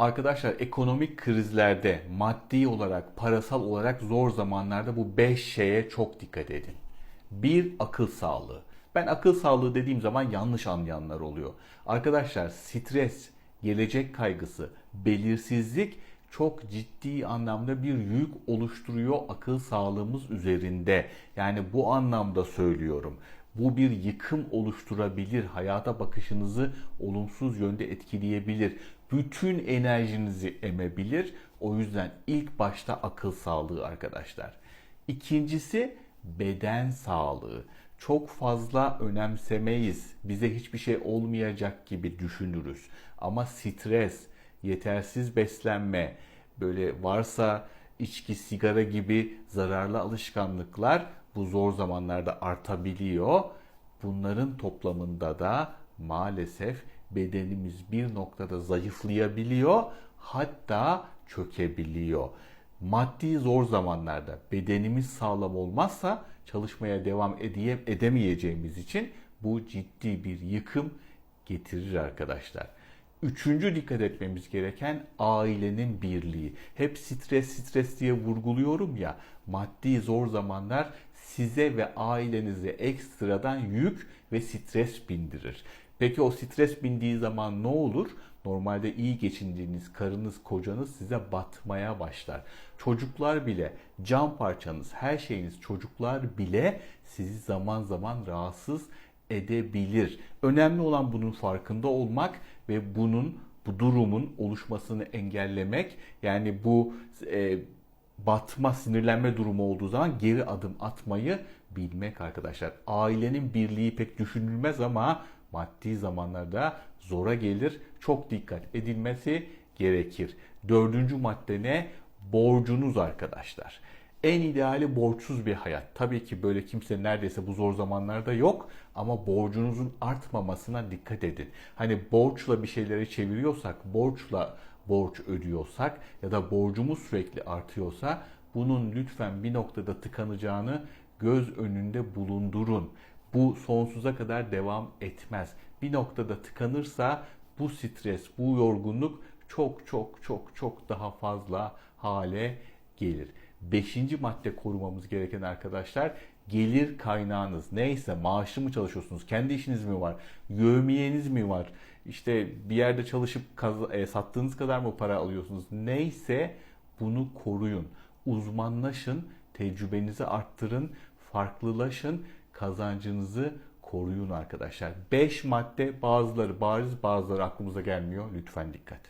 Arkadaşlar ekonomik krizlerde maddi olarak, parasal olarak zor zamanlarda bu 5 şeye çok dikkat edin. Bir akıl sağlığı. Ben akıl sağlığı dediğim zaman yanlış anlayanlar oluyor. Arkadaşlar stres, gelecek kaygısı, belirsizlik çok ciddi anlamda bir yük oluşturuyor akıl sağlığımız üzerinde. Yani bu anlamda söylüyorum. Bu bir yıkım oluşturabilir, hayata bakışınızı olumsuz yönde etkileyebilir. Bütün enerjinizi emebilir. O yüzden ilk başta akıl sağlığı arkadaşlar. İkincisi beden sağlığı. Çok fazla önemsemeyiz. Bize hiçbir şey olmayacak gibi düşünürüz. Ama stres, yetersiz beslenme, böyle varsa içki, sigara gibi zararlı alışkanlıklar bu zor zamanlarda artabiliyor. Bunların toplamında da maalesef bedenimiz bir noktada zayıflayabiliyor, hatta çökebiliyor. Maddi zor zamanlarda bedenimiz sağlam olmazsa çalışmaya devam edemeyeceğimiz için bu ciddi bir yıkım getirir arkadaşlar. Üçüncü dikkat etmemiz gereken ailenin birliği. Hep stres stres diye vurguluyorum ya. Maddi zor zamanlar size ve ailenize ekstradan yük ve stres bindirir. Peki o stres bindiği zaman ne olur? Normalde iyi geçindiğiniz karınız, kocanız size batmaya başlar. Çocuklar bile, can parçanız, her şeyiniz çocuklar bile sizi zaman zaman rahatsız edebilir. Önemli olan bunun farkında olmak ve bunun bu durumun oluşmasını engellemek. Yani bu e, batma, sinirlenme durumu olduğu zaman geri adım atmayı bilmek arkadaşlar. Ailenin birliği pek düşünülmez ama maddi zamanlarda zora gelir. Çok dikkat edilmesi gerekir. Dördüncü madde ne? Borcunuz arkadaşlar. En ideali borçsuz bir hayat. Tabii ki böyle kimse neredeyse bu zor zamanlarda yok ama borcunuzun artmamasına dikkat edin. Hani borçla bir şeyleri çeviriyorsak, borçla borç ödüyorsak ya da borcumuz sürekli artıyorsa bunun lütfen bir noktada tıkanacağını göz önünde bulundurun. Bu sonsuza kadar devam etmez. Bir noktada tıkanırsa bu stres, bu yorgunluk çok çok çok çok daha fazla hale gelir. Beşinci madde korumamız gereken arkadaşlar gelir kaynağınız neyse maaşlı mı çalışıyorsunuz kendi işiniz mi var yövmiyeniz mi var işte bir yerde çalışıp e, sattığınız kadar mı para alıyorsunuz neyse bunu koruyun. Uzmanlaşın tecrübenizi arttırın farklılaşın kazancınızı koruyun arkadaşlar. 5 madde bazıları bariz bazıları aklımıza gelmiyor. Lütfen dikkat